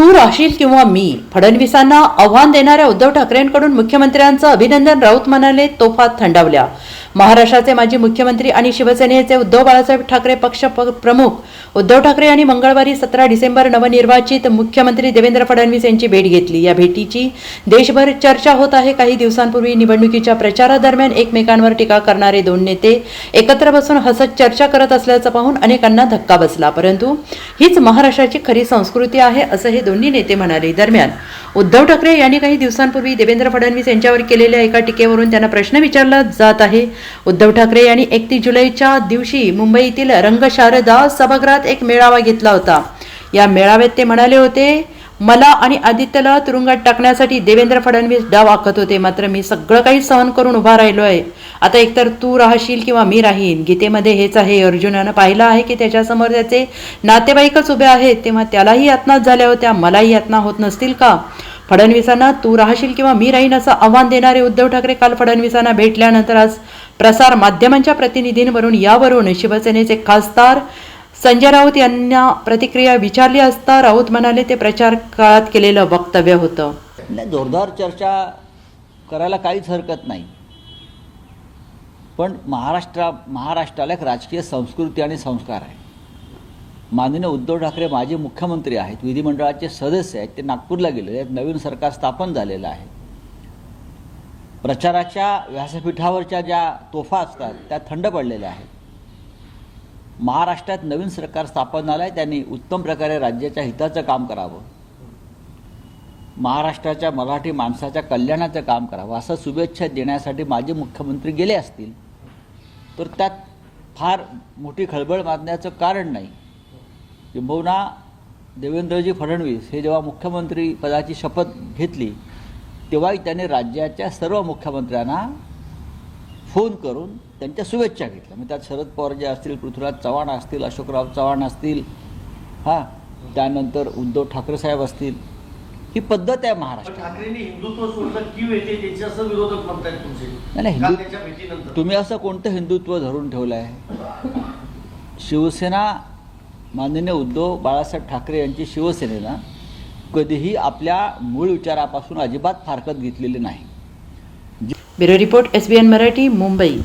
तू राहशील किंवा मी फडणवीसांना आव्हान देणाऱ्या उद्धव ठाकरेंकडून मुख्यमंत्र्यांचं अभिनंदन राऊत म्हणाले तोफा थंडावल्या. महाराष्ट्राचे माजी मुख्यमंत्री आणि शिवसेनेचे उद्धव बाळासाहेब ठाकरे पक्ष प्रमुख उद्धव ठाकरे यांनी मंगळवारी सतरा डिसेंबर नवनिर्वाचित मुख्यमंत्री देवेंद्र फडणवीस यांची भेट घेतली. या भेटीची देशभर चर्चा होत आहे. काही दिवसांपूर्वी निवडणुकीच्या प्रचारादरम्यान एकमेकांवर टीका करणारे दोन नेते एकत्र बसून हसत चर्चा करत असल्याचं पाहून अनेकांना धक्का बसला. परंतु हीच महाराष्ट्राची खरी संस्कृती आहे असं हे दोन्ही नेते म्हणाले दरम्यान उद्धव ठाकरे यांनी काही दिवसांपूर्वी देवेंद्र फडणवीस यांच्यावर केलेल्या एका टीकेवरून त्यांना प्रश्न विचारला जात आहे. उद्धव ठाकरे यांनी एकतीस जुलैच्या दिवशी मुंबईतील रंगशारदा सभागृहात एक मेळावा घेतला होता. या मेळाव्यात ते म्हणाले होते मला आणि आदित्यला तुरुंगात टाकण्यासाठी देवेंद्र फडणवीस डाव आखत होते. मात्र मी सगळं काही सहन करून उभा राहिलो आहे आता एकतर तू राहशील किंवा मी राहीन. गीतेमध्ये हेच आहे. अर्जुनानं पाहिलं आहे की त्याच्यासमोर त्याचे नातेवाईकच उभे आहेत. तेव्हा त्यालाही यातनाच झाल्या होत्या. मलाही यातना होत नसतील का? फडणवीसांना तू राहशील किंवा मी राहीन असं आव्हान देणारे उद्धव ठाकरे काल फडणवीसांना भेटल्यानंतर आज प्रसार माध्यमांच्या प्रतिनिधींवरून यावरून शिवसेनेचे खासदार संजय राऊत यांना प्रतिक्रिया विचारली असता राऊत म्हणाले ते प्रचार काळात केलेलं वक्तव्य होतं. जोरदार चर्चा करायला काहीच हरकत नाही. पण महाराष्ट्रा महाराष्ट्राला एक राजकीय संस्कृती आणि संस्कार आहे. माननीय उद्धव ठाकरे माजी मुख्यमंत्री आहेत विधिमंडळाचे सदस्य आहेत ते नागपूरला गेलेले आहेत नवीन सरकार स्थापन झालेलं आहे. प्रचाराच्या व्यासपीठावरच्या ज्या तोफा असतात त्या थंड पडलेल्या आहेत. महाराष्ट्रात नवीन सरकार स्थापन झालं आहे त्यांनी उत्तम प्रकारे राज्याच्या हिताचं काम करावं. महाराष्ट्राच्या मराठी माणसाच्या कल्याणाचं काम करावं असं शुभेच्छा देण्यासाठी माजी मुख्यमंत्री गेले असतील तर त्यात फार मोठी खळबळ मानण्याचं कारण नाही. किंबहुना देवेंद्रजी फडणवीस हे जेव्हा मुख्यमंत्री पदाची शपथ घेतली तेव्हाही त्यांनी राज्याच्या सर्व मुख्यमंत्र्यांना फोन करून त्यांच्या शुभेच्छा घेतल्या. मग त्यात शरद पवार जे असतील पृथ्वीराज चव्हाण असतील अशोकराव चव्हाण असतील हां त्यानंतर उद्धव ठाकरे साहेब असतील ही पद्धत आहे तुमचे? नाही, हिंदू- तुम्ही असं कोणतं हिंदुत्व धरून ठेवलं आहे शिवसेना माननीय उद्धव बाळासाहेब ठाकरे यांची शिवसेनेनं कधीही आपल्या मूळ विचारापासून अजिबात फारकत घेतलेली नाही. Bureau report SBN Marathi Mumbai.